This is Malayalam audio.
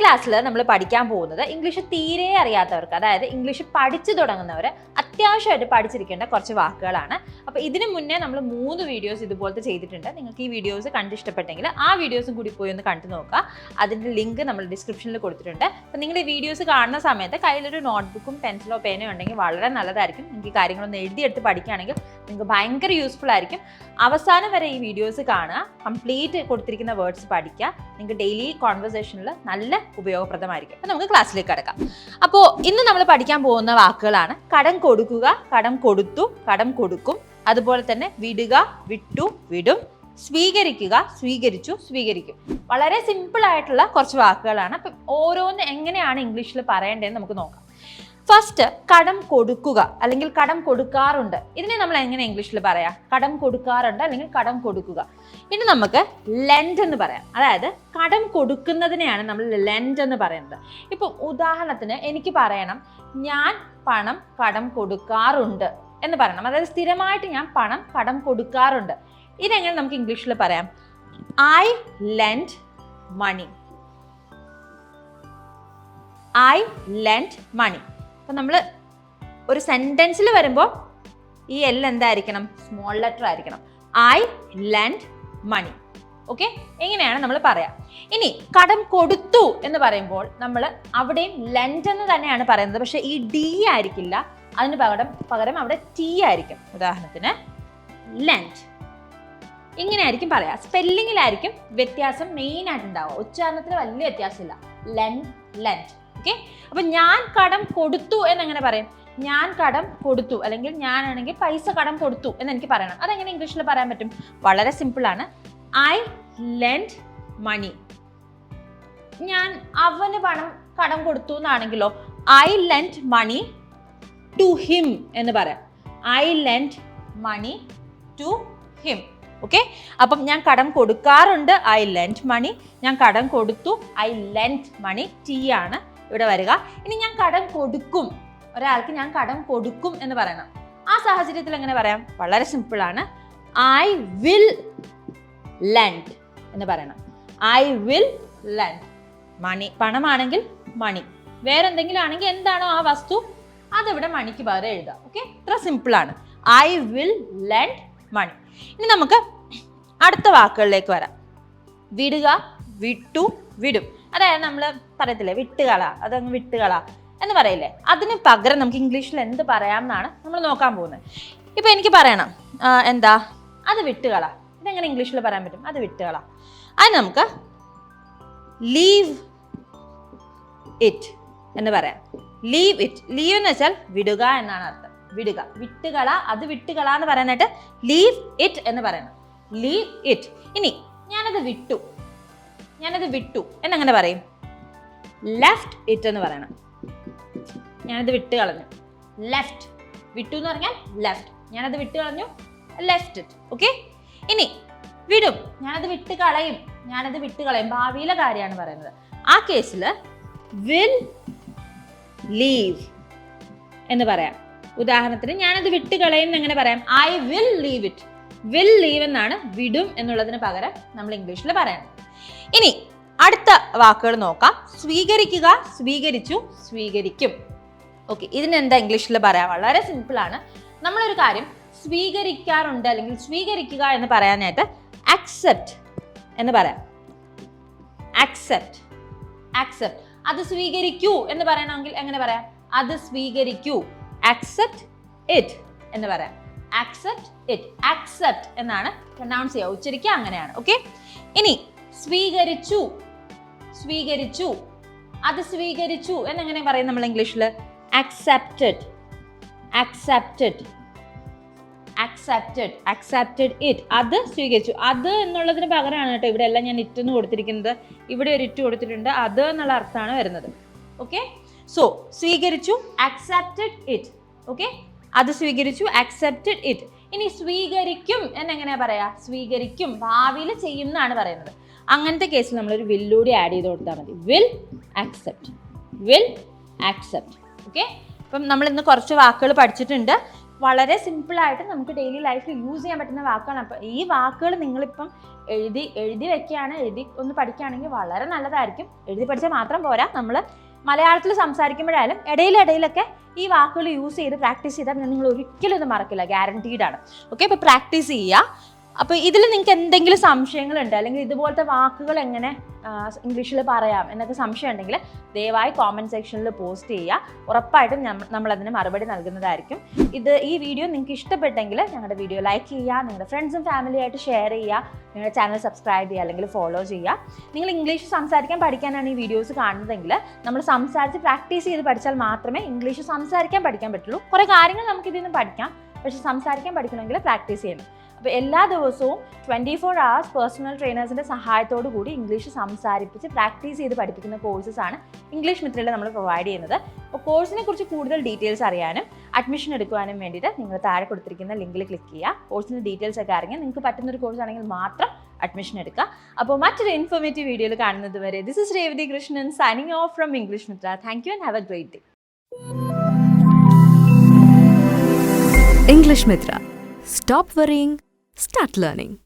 ക്ലാസ്സിൽ നമ്മൾ പഠിക്കാൻ പോകുന്നത് ഇംഗ്ലീഷ് തീരെ അറിയാത്തവർക്ക് അതായത് ഇംഗ്ലീഷ് പഠിച്ചു തുടങ്ങുന്നവർ അത്യാവശ്യമായിട്ട് പഠിച്ചിരിക്കേണ്ട കുറച്ച് വാക്കുകളാണ്. അപ്പോൾ ഇതിനു മുന്നേ നമ്മൾ മൂന്ന് വീഡിയോസ് ഇതുപോലത്തെ ചെയ്തിട്ടുണ്ട്. നിങ്ങൾക്ക് ഈ വീഡിയോസ് കണ്ടിഷ്ടപ്പെട്ടെങ്കിൽ ആ വീഡിയോസും കൂടി പോയി ഒന്ന് കണ്ടു നോക്കുക. അതിന്റെ ലിങ്ക് നമ്മൾ ഡിസ്ക്രിപ്ഷനിൽ കൊടുത്തിട്ടുണ്ട്. അപ്പോൾ നിങ്ങൾ ഈ വീഡിയോസ് കാണുന്ന സമയത്ത് കയ്യിലൊരു നോട്ട്ബുക്കും പെൻസിലോ പേനയോ ഉണ്ടെങ്കിൽ വളരെ നല്ലതായിരിക്കും. നിങ്ങൾക്ക് കാര്യങ്ങളൊന്ന് എഴുതിയെടുത്ത് പഠിക്കുകയാണെങ്കിൽ നിങ്ങൾക്ക് ഭയങ്കര യൂസ്ഫുൾ ആയിരിക്കും. അവസാനം വരെ ഈ വീഡിയോസ് കാണുക കംപ്ലീറ്റ് കൊടുത്തിരിക്കുന്ന വേർഡ്സ് പഠിക്കുക നിങ്ങൾക്ക് ഡെയിലി കോൺവെർസേഷനിൽ നല്ല ഉപയോഗപ്രദമായിരിക്കും. അപ്പോൾ നമുക്ക് ക്ലാസ്സിലേക്ക് കിടക്കാം. അപ്പോൾ ഇന്ന് നമ്മൾ പഠിക്കാൻ പോകുന്ന വാക്കുകളാണ് കടം കൊടുക്കുക കടം കൊടുത്തു കടം കൊടുക്കും. അതുപോലെ തന്നെ വിടുക വിട്ടു വിടും. സ്വീകരിക്കുക സ്വീകരിച്ചു സ്വീകരിക്കും. വളരെ സിമ്പിൾ ആയിട്ടുള്ള കുറച്ച് വാക്കുകളാണ്. അപ്പം ഓരോന്ന് എങ്ങനെയാണ് ഇംഗ്ലീഷിൽ പറയേണ്ടതെന്ന് നമുക്ക് നോക്കാം. ഫസ്റ്റ് കടം കൊടുക്കുക അല്ലെങ്കിൽ കടം കൊടുക്കാറുണ്ട്. ഇതിനെ നമ്മൾ എങ്ങനെ ഇംഗ്ലീഷിൽ പറയാം? കടം കൊടുക്കാറുണ്ട് അല്ലെങ്കിൽ കടം കൊടുക്കുക. ഇനി നമുക്ക് ലെൻഡ് എന്ന് പറയാം. അതായത് കടം കൊടുക്കുന്നതിനെയാണ് നമ്മൾ ലെൻഡ് എന്ന് പറയുന്നത്. ഇപ്പം ഉദാഹരണത്തിന് എനിക്ക് പറയണം ഞാൻ പണം കടം കൊടുക്കാറുണ്ട് എന്ന് പറയണം. അതായത് സ്ഥിരമായിട്ട് ഞാൻ പണം കടം കൊടുക്കാറുണ്ട്. ഇതെങ്ങനെ നമുക്ക് ഇംഗ്ലീഷിൽ പറയാം? I lend money I lend money അപ്പം നമ്മൾ ഒരു സെന്റൻസിൽ വരുമ്പോൾ ഈ എൽ എന്തായിരിക്കണം? സ്മോൾ ലെറ്റർ ആയിരിക്കണം. ഐ ലാൻഡ് മണി ഓക്കെ എങ്ങനെയാണ് നമ്മൾ പറയാം. ഇനി കടം കൊടുത്തു എന്ന് പറയുമ്പോൾ നമ്മൾ അവിടെയും ലെൻഡ് എന്ന് തന്നെയാണ് പറയുന്നത്. പക്ഷേ ഈ ഡി ആയിരിക്കില്ല. അതിന് പകരം പകരം അവിടെ ടി ആയിരിക്കും. ഉദാഹരണത്തിന് ലെൻഡ് ഇങ്ങനെയായിരിക്കും പറയാം. സ്പെല്ലിങ്ങിലായിരിക്കും വ്യത്യാസം മെയിൻ ആയിട്ടുണ്ടാവുക. ഉച്ചാരണത്തിന് വലിയ വ്യത്യാസമില്ല. ലെൻഡ് ലെൻഡ് ഓക്കെ അപ്പൊ ഞാൻ കടം കൊടുത്തു എന്നെങ്ങനെ പറയും. ഞാൻ കടം കൊടുത്തു. അല്ലെങ്കിൽ ഞാനാണെങ്കിൽ പൈസ കടം കൊടുത്തു എന്ന് എനിക്ക് പറയണം. അതെങ്ങനെ ഇംഗ്ലീഷിൽ പറയാൻ പറ്റും? വളരെ സിമ്പിൾ ആണ്. ഐ ലെൻഡ് മണി ഞാൻ അവന് പണം കടം കൊടുത്തു എന്നാണെങ്കിലോ I lend money to him എന്ന് പറയാം. I lend money to him okay അപ്പം ഞാൻ കടം കൊടുക്കാറുണ്ട്. ഐ ലെൻഡ് മണി ഞാൻ കടം കൊടുത്തു. ഐ ലെൻഡ് മണി ടി ആണ്. ഇവിടെ വരിക. ഇനി ഞാൻ കടം കൊടുക്കും. ഒരാൾക്ക് ഞാൻ കടം കൊടുക്കും എന്ന് പറയണം. ആ സാഹചര്യത്തിൽ എങ്ങനെ പറയാം? വളരെ സിമ്പിൾ ആണ്. ഐ വിൽ ലൻഡ് എന്ന് പറയണം. ഐ വിൽ ലൻഡ് മണി പണമാണെങ്കിൽ മണി വേറെ എന്തെങ്കിലും ആണെങ്കിൽ എന്താണോ ആ വസ്തു അതിവിടെ മണിക്ക് പകരം എഴുതാം. ഓക്കെ ഇത്ര സിമ്പിൾ ആണ്. ഐ വിൽ ലെൻഡ് മണി ഇനി നമുക്ക് അടുത്ത വാക്കുകളിലേക്ക് വരാം. വിടുക വിട്ടു വിടും. അതായത് നമ്മൾ പറയത്തില്ലേ വിട്ടുകള അതങ്ങ് വിട്ടുകള എന്ന് പറയില്ലേ? അതിന് പകരം നമുക്ക് ഇംഗ്ലീഷിൽ എന്ത് പറയാമെന്നാണ് നമ്മൾ നോക്കാൻ പോകുന്നത്. ഇപ്പം എനിക്ക് പറയണം. എന്താ? അത് വിട്ടുകള. ഇതെങ്ങനെ ഇംഗ്ലീഷിൽ പറയാൻ പറ്റും? അത് വിട്ടുകള. അത് നമുക്ക് ലീവ് ഇറ്റ് എന്ന് പറയാം. Leave it. ലീവ് എന്ന് വെച്ചാൽ വിടുക എന്നാണ് അർത്ഥം. വിടുക. വിട്ടുകള അത് വിട്ടുകള എന്ന് പറയാനായിട്ട് ലീവ് ഇറ്റ് എന്ന് പറയണം. Leave it. ഇനി ഞാനത് വിട്ടു. ഞാനത് വിട്ടു. എന്നങ്ങനെ പറയും? ലെഫ്റ്റ് ഇറ്റ് എന്ന് പറയണം. ഞാനത് വിട്ട് കളഞ്ഞു. ലെഫ്റ്റ് വിട്ടു എന്ന് പറഞ്ഞാൽ ലെഫ്റ്റ് ഞാനത് വിട്ട് കളഞ്ഞു. ലെഫ്റ്റ് ഇറ്റ് ഓക്കെ ഇനി വിടും. ഞാനത് വിട്ട് കളയും. ഞാനത് വിട്ട് കളയും. ഭാവിയിലെ കാര്യമാണ് പറയുന്നത്. ആ കേസിൽ വിൽ ലീവ് എന്ന് പറയാം. ഉദാഹരണത്തിന് ഞാനത് വിട്ട് കളയും എങ്ങനെ പറയാം? I will leave it will leave എന്നാണ് വിടും എന്നുള്ളതിന് പകരം നമ്മൾ ഇംഗ്ലീഷിൽ പറയുന്നത്. ഇനി അടുത്ത വാക്കുകൾ നോക്കാം. സ്വീകരിക്കുക സ്വീകരിച്ചു സ്വീകരിക്കും. ഓക്കെ ഇതിനെന്താ ഇംഗ്ലീഷിൽ പറയാം? വളരെ സിമ്പിൾ ആണ്. നമ്മളൊരു കാര്യം സ്വീകരിക്കാറുണ്ട് അല്ലെങ്കിൽ സ്വീകരിക്കുക എന്ന് പറയാനായിട്ട് അക്സെപ്റ്റ് എന്ന് പറയാം. അക്സെപ്റ്റ് അക്സെപ്റ്റ് അത് സ്വീകരിക്കൂ എന്ന് പറയണമെങ്കിൽ എങ്ങനെ പറയാം? അത് സ്വീകരിക്കൂ. അക്സെപ്റ്റ് ഇറ്റ് എന്ന് പറയാം. അക്സെപ്റ്റ് ഇറ്റ് ആക്സെപ്റ്റ് എന്നാണ് പ്രൊനൗൺസ് ചെയ്യുക. ഉച്ചരിക്കുക അങ്ങനെയാണ്. ഓക്കെ ഇനി സ്വീകരിച്ചു. സ്വീകരിച്ചു. അത് സ്വീകരിച്ചു എന്നെങ്ങനെ പറയും നമ്മൾ ഇംഗ്ലീഷിൽ accepted accepted accepted accepted it അത് സ്വീകരിച്ചു. അത് എന്നുള്ളതിന് പകരമാണ് കേട്ടോ ഇവിടെ എല്ലാം ഞാൻ ഇറ്റ് എന്ന് കൊടുത്തിരിക്കുന്നത്. ഇവിടെ ഒരു ഇറ്റ് കൊടുത്തിട്ടുണ്ട്. അത് എന്നുള്ള അർത്ഥമാണ് വരുന്നത്. ഓക്കെ സോ സ്വീകരിച്ചു. ആക്സെപ്റ്റഡ് ഇറ്റ് ഓക്കെ അത് സ്വീകരിച്ചു അക്സെപ്റ്റഡ് ഇറ്റ് ഇനി സ്വീകരിക്കും എന്നെങ്ങനെയാ പറയാ? സ്വീകരിക്കും ഭാവിയിൽ ചെയ്യുന്നതാണ് പറയുന്നത്. അങ്ങനത്തെ കേസിൽ നമ്മൾ നമ്മളൊരു വില്ലൂടി ആഡ് ചെയ്ത് കൊടുത്താൽ മതി. Will accept will accept okay അപ്പം നമ്മൾ ഇന്ന് കുറച്ച് വാക്കുകൾ പഠിച്ചിട്ടുണ്ട്. വളരെ സിമ്പിളായിട്ട് നമുക്ക് ഡെയിലി ലൈഫിൽ യൂസ് ചെയ്യാൻ പറ്റുന്ന വാക്കുകളാണ് അപ്പം ഈ വാക്കുകൾ നിങ്ങളിപ്പം എഴുതി എഴുതി വെക്കുകയാണ് എഴുതി ഒന്ന് പഠിക്കുകയാണെങ്കിൽ വളരെ നല്ലതായിരിക്കും. എഴുതി പഠിച്ചാൽ മാത്രം പോരാ. നമ്മൾ മലയാളത്തിൽ സംസാരിക്കുമ്പോഴായാലും ഇടയിലിടയിലൊക്കെ ഈ വാക്കുകൾ യൂസ് ചെയ്ത് പ്രാക്ടീസ് ചെയ്താൽ നിങ്ങൾ ഒരിക്കലും ഇത് മറക്കില്ല ഗ്യാരണ്ടീഡ് ആണ്. ഓക്കെ ഇപ്പോൾ പ്രാക്ടീസ് ചെയ്യുക. അപ്പോൾ ഇതിൽ നിങ്ങൾക്ക് എന്തെങ്കിലും സംശയങ്ങളുണ്ട്? അല്ലെങ്കിൽ ഇതുപോലത്തെ വാക്കുകൾ എങ്ങനെ ഇംഗ്ലീഷിൽ പറയാം എന്നൊക്കെ സംശയം ഉണ്ടെങ്കിൽ ദയവായി കോമന്റ് സെക്ഷനിൽ പോസ്റ്റ് ചെയ്യുക. ഉറപ്പായിട്ടും നമ്മൾ അതിന് മറുപടി നൽകുന്നതായിരിക്കും. ഇത് ഈ വീഡിയോ നിങ്ങൾക്ക് ഇഷ്ടപ്പെട്ടെങ്കിൽ ഞങ്ങളുടെ വീഡിയോ ലൈക്ക് ചെയ്യുക നിങ്ങളുടെ ഫ്രണ്ട്സും ഫാമിലിയായിട്ട് ഷെയർ ചെയ്യുക നിങ്ങളുടെ ചാനൽ സബ്സ്ക്രൈബ് ചെയ്യുക അല്ലെങ്കിൽ ഫോളോ ചെയ്യുക. നിങ്ങൾ ഇംഗ്ലീഷ് സംസാരിക്കാൻ പഠിക്കാനാണ് ഈ വീഡിയോസ് കാണുന്നതെങ്കിൽ നമ്മൾ സംസാരിച്ച് പ്രാക്ടീസ് ചെയ്ത് പഠിച്ചാൽ മാത്രമേ ഇംഗ്ലീഷ് സംസാരിക്കാൻ പഠിക്കാൻ പറ്റുള്ളൂ. കുറേ കാര്യങ്ങൾ നമുക്ക് ഇതിൽ നിന്ന് പഠിക്കാം. പക്ഷെ സംസാരിക്കാൻ പഠിക്കണമെങ്കിൽ പ്രാക്ടീസ് ചെയ്യണം. അപ്പോൾ എല്ലാ ദിവസവും ട്വന്റി ഫോർ അവേഴ്സ് പേഴ്സണൽ ട്രെയിനേഴ്സിന്റെ സഹായത്തോടു കൂടി ഇംഗ്ലീഷ് സംസാരിപ്പിച്ച് പ്രാക്ടീസ് ചെയ്ത് പഠിപ്പിക്കുന്ന കോഴ്സസ് ആണ് ഇംഗ്ലീഷ് മിത്രയിൽ നമ്മൾ പ്രൊവൈഡ് ചെയ്യുന്നത്. അപ്പോൾ കോഴ്സിനെ കുറിച്ച് കൂടുതൽ ഡീറ്റെയിൽസ് അറിയാനും അഡ്മിഷൻ എടുക്കുവാനും വേണ്ടിയിട്ട് നിങ്ങൾ താഴെ കൊടുത്തിരിക്കുന്ന ലിങ്കിൽ ക്ലിക്ക് ചെയ്യുക. കോഴ്സിന്റെ ഡീറ്റെയിൽസ് ഒക്കെ അറിയാൻ നിങ്ങൾക്ക് പറ്റുന്ന ഒരു കോഴ്സ് ആണെങ്കിൽ മാത്രം അഡ്മിഷൻ എടുക്കുക. അപ്പോൾ മറ്റൊരു ഇൻഫോർമേറ്റീവ് വീഡിയോയിൽ കാണുന്നത് വരെ this is Revathi Krishnan signing off from English Mitra thank you and have a great day English Mitra. Stop worrying, start learning.